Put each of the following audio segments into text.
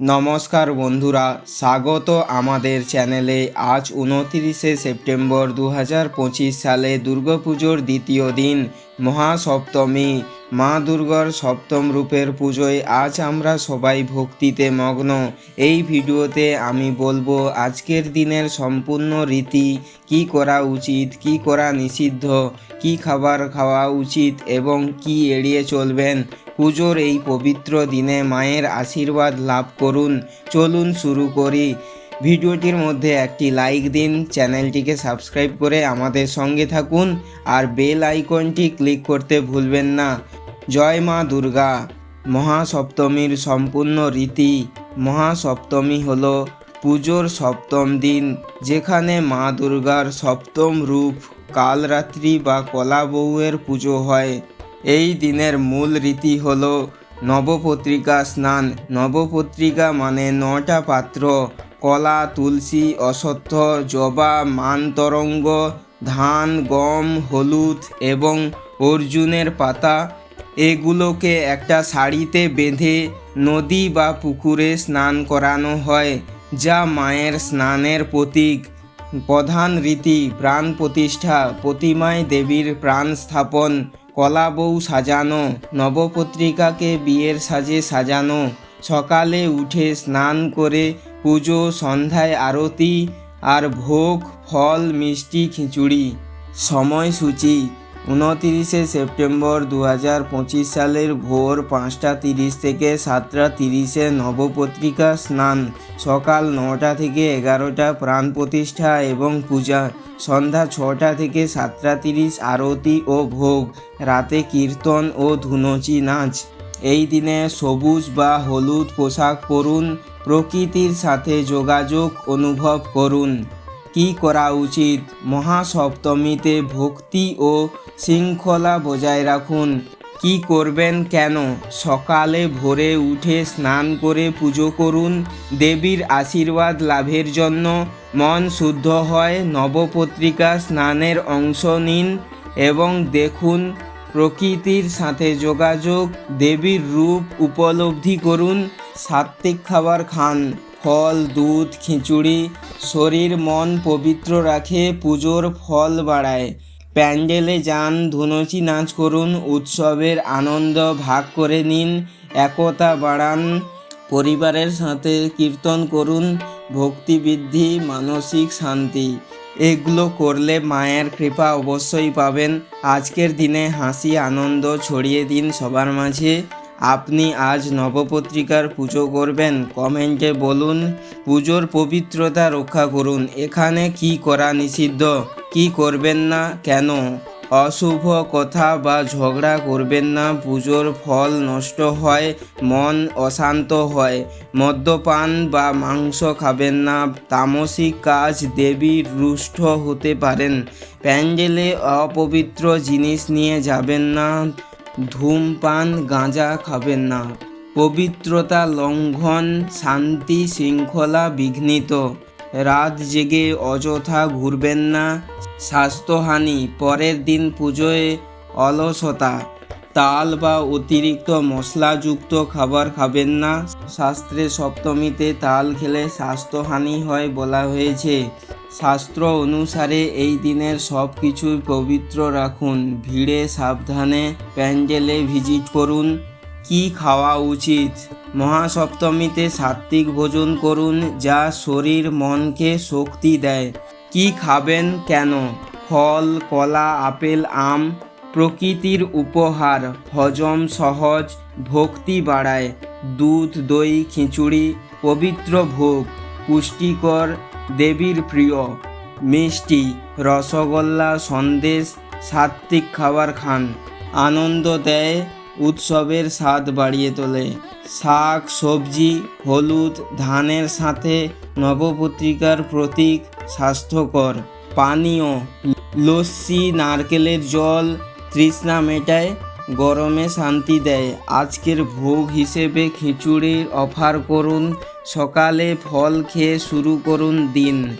নমস্কার বন্ধুরা, স্বাগত আমাদের চ্যানেলে আজ উনতিরিশে সেপ্টেম্বর দু হাজার পঁচিশ সালে দুর্গাপুজোর দ্বিতীয় দিন, মহাসপ্তমী। মা দুর্গার সপ্তম রূপের পুজোয় আজ আমরা সবাই ভক্তিতে মগ্ন। এই ভিডিওতে আমি বলব আজকের দিনের সম্পূর্ণ রীতি, কি করা উচিত, কি করা নিষিদ্ধ, কি খাবার খাওয়া উচিত এবং কি এড়িয়ে চলবেন। পুজোর এই পবিত্র দিনে মায়ের আশীর্বাদ লাভ করুন। চলুন শুরু করি। ভিডিওটির মধ্যে একটি লাইক দিন, চ্যানেলটিকে সাবস্ক্রাইব করে আমাদের সঙ্গে থাকুন আর বেল আইকনটি ক্লিক করতে ভুলবেন না। জয় মা দুর্গা। মহাসপ্তমীর সম্পূর্ণ রীতি। মহাসপ্তমী হল পুজোর সপ্তম দিন, যেখানে মা দুর্গার সপ্তম রূপ কালরাত্রি বা কলা বউয়ের পুজো হয়। এই দিনের মূল রীতি হল নবপত্রিকা স্নান। নবপত্রিকা মানে নটা পাত্র, কলা, তুলসী, অশ্বত্থ, জবা মানতরঙ্গ ধান, গম, হলুদ এবং অর্জুনের পাতা। এগুলোকে একটা শাড়িতে বেঁধে নদী বা পুকুরে স্নান করানো হয়, যা মায়ের স্নানের প্রতীক। প্রধান রীতি, প্রাণ প্রতিষ্ঠা, প্রতিমায় দেবীর প্রাণ স্থাপন। কলা বউ সাজানো, নবপত্রিকাকে বিয়ের সাজে সাজানো। সকালে উঠে স্নান করে পুজো, সন্ধ্যায় আরতি আর ভোগ, ফল, মিষ্টি, খিচুড়ি। সময়সূচি উনতিরিশে সেপ্টেম্বর দু হাজার পঁচিশ সালের ভোর পাঁচটা তিরিশ থেকে সাতটা তিরিশে নবপত্রিকা স্নান, সকাল নটা থেকে এগারোটা প্রাণ প্রতিষ্ঠা এবং পূজা, সন্ধ্যা ছটা থেকে সাতটা তিরিশ আরতি ও ভোগ, রাতে কীর্তন ও ধুনুচি নাচ। এই দিনে সবুজ বা হলুদ পোশাক পরুন, প্রকৃতির সাথে যোগাযোগ অনুভব করুন। কি করা উচিত? মহাসপ্তমীতে ভক্তি ও শৃঙ্খলা বজায় রাখুন। কি করবেন কেন? সকালে ভোরে উঠে স্নান করে পুজো করুন। দেবীর আশীর্বাদ লাভের জন্য মন শুদ্ধ হয়, নবপত্রিকা স্নানের অংশ নিন এবং দেখুন প্রকৃতির সাথে যোগাযোগ। দেবীর রূপ উপলব্ধি করুন। সাত্ত্বিক খাবার খান। ফল, দুধ, খিচুড়ি শরীর মন পবিত্র রাখে, পুজোর ফল বাড়ায়। প্যান্ডেলে যান, ধুনুচি নাচ করুন, উৎসবের আনন্দ ভাগ করে নিন, একতা বাড়ান, পরিবারের সাথে কীর্তন করুন ভক্তিবৃদ্ধি মানসিক শান্তি। এগুলো করলে মায়ের কৃপা অবশ্যই পাবেন। আজকের দিনে হাসি আনন্দ ছড়িয়ে দিন সবার মাঝে। আপনি আজ নবপত্রিকার পুজো করবেন, কমেন্টে বলুন, পুজোর পবিত্রতা রক্ষা করুন। এখানে কি করা নিষিদ্ধ? কি করবেন না? কেন? অশুভ কথা বা ঝগড়া করবেন না, পুজোর ফল নষ্ট হয়, মন অশান্ত হয়। মদ্যপান বা মাংস খাবেন না, তামসিক কাজ দেবীর রুষ্ট হতে পারেন। প্যান্ডেলে অপবিত্র জিনিস নিয়ে যাবেন না ধূমপান গাঁজা খাবেন না। পবিত্রতা লঙ্ঘন, শান্তি শৃঙ্খলা বিঘ্নিত। রাত জেগে অযথা ঘুরবেন না। স্বাস্থ্যহানি, পরের দিন পুজোয় অলসতা। তাল বা অতিরিক্ত মশলাযুক্ত খাবার খাবেন না। শাস্ত্রে সপ্তমীতে তাল খেলে স্বাস্থ্যহানি হয় বলা হয়েছে। শাস্ত্র অনুসারে এই দিনের সব কিছুই পবিত্র রাখুন। ভিড়ে সাবধানে প্যান্ডেলে ভিজিট করুন। কি খাওয়া উচিত? মহাসপ্তমীতে সাত্ত্বিক ভোজন করুন যা শরীর মনকে শক্তি দেয়। কি খাবেন কেন? ফল, কলা, আপেল, আম প্রকৃতির উপহার। হজম সহজ, ভক্তি বাড়ায়। দুধ, দই, খিচুড়ি, পবিত্র ভোগ। পুষ্টিকর দেবীর প্রিয়। মিষ্টি, রসগোল্লা, সন্দেশ, সাত্ত্বিক খাবার খান। আনন্দ দেয়, উৎসবের স্বাদ বাড়িয়ে তোলে। শাক, সবজি, হলুদ, ধানের সাথে নবপত্রিকার প্রতীক স্বাস্থ্যকর। পানীয়, লস্যি, নারকেলের জল, তৃষ্ণা মেটায় গরমে শান্তি দেয়। আজকের ভোগ হিসেবে খিচুড়ির অফার করুন। সকালে ফল খেয়ে শুরু করুন দিন।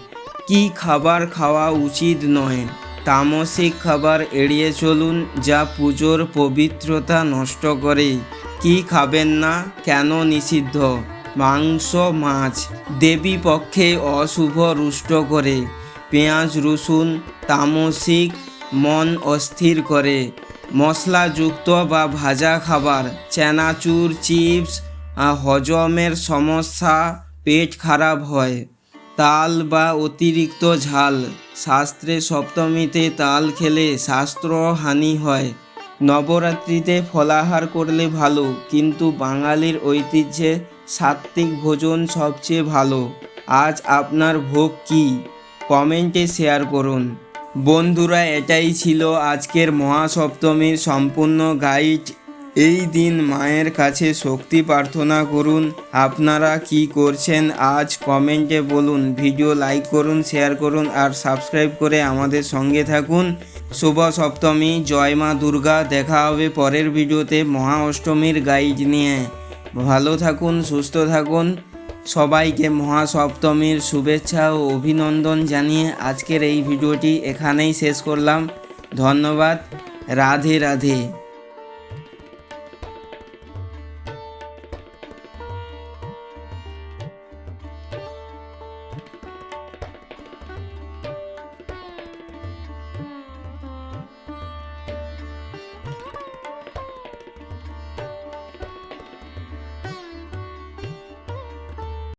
কি খাবার খাওয়া উচিত নয়? তামসিক খাবার এড়িয়ে চলুন যা পুজোর পবিত্রতা নষ্ট করে। কি খাবেন না? কেন নিষিদ্ধ? মাংস, মাছ। দেবী পক্ষে অশুভ রুষ্ট করে। পেঁয়াজ, রসুন, তামসিক মন অস্থির করে। মশলাযুক্ত বা ভাজা খাবার, চানাচুর, চিপস হজমের সমস্যা, পেট খারাপ হয়, তাল বা অতিরিক্ত ঝাল। শাস্ত্রে সপ্তমীতে তাল খেলে শাস্ত্র হানি হয়। নবরাত্রিতে ফলাহার করলে ভালো, কিন্তু বাঙালির ঐতিহ্যে সাত্ত্বিক ভোজন সবচেয়ে ভালো। আজ আপনার ভোগ কি? কমেন্টে শেয়ার করুন। বন্ধুরা, এটাই ছিল আজকের মহাসপ্তমীর সম্পূর্ণ গাইড এই দিন মায়ের কাছে শক্তি প্রার্থনা করুন। আপনারা কি করছেন আজ কমেন্টে বলুন। ভিডিও লাইক করুন শেয়ার করুন আর সাবস্ক্রাইব করে আমাদের সঙ্গে থাকুন। শুভ সপ্তমী, জয় মা দুর্গা। দেখা হবে পরের ভিডিওতে মহা অষ্টমীর গাইড নিয়ে। ভালো থাকুন, সুস্থ থাকুন। সবাইকে মহাসপ্তমীর শুভেচ্ছা ও অভিনন্দন জানিয়ে আজকের এই ভিডিওটি এখানেই শেষ করলাম। ধন্যবাদ। রাধে রাধে।